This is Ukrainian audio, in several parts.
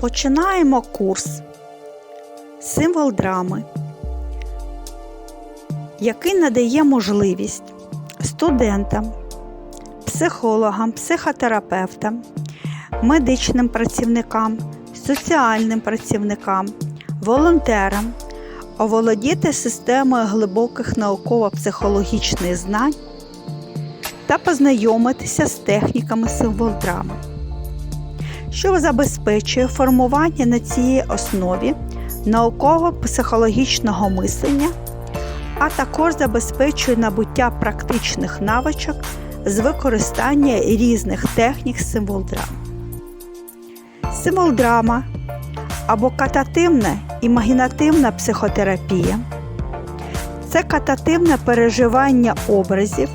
Починаємо курс. Символ драми, який надає можливість студентам, психологам, психотерапевтам, медичним працівникам, соціальним працівникам, волонтерам оволодіти системою глибоких науково-психологічних знань та познайомитися з техніками символ драми що забезпечує формування на цій основі науково-психологічного мислення, а також забезпечує набуття практичних навичок з використання різних технік символ драми. Символ драма або катативна імагінативна психотерапія це катативне переживання образів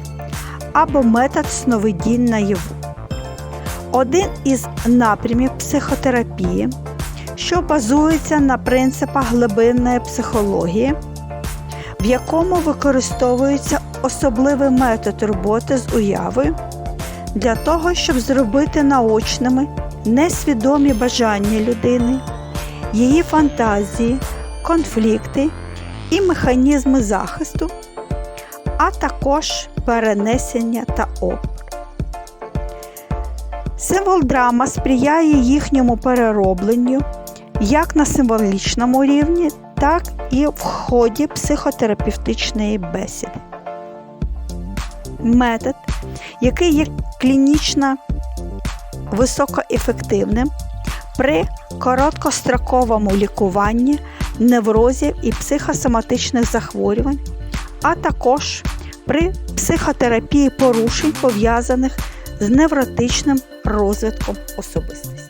або метод сновидінь наяву один із напрямів психотерапії, що базується на принципах глибинної психології, в якому використовується особливий метод роботи з уявою для того, щоб зробити наочними несвідомі бажання людини, її фантазії, конфлікти і механізми захисту, а також перенесення та опір. Символ драма сприяє їхньому переробленню як на символічному рівні, так і в ході психотерапевтичної бесіди. Метод, який є клінічно високоефективним при короткостроковому лікуванні неврозів і психосоматичних захворювань, а також при психотерапії порушень, пов'язаних з невротичним розвитком особистості.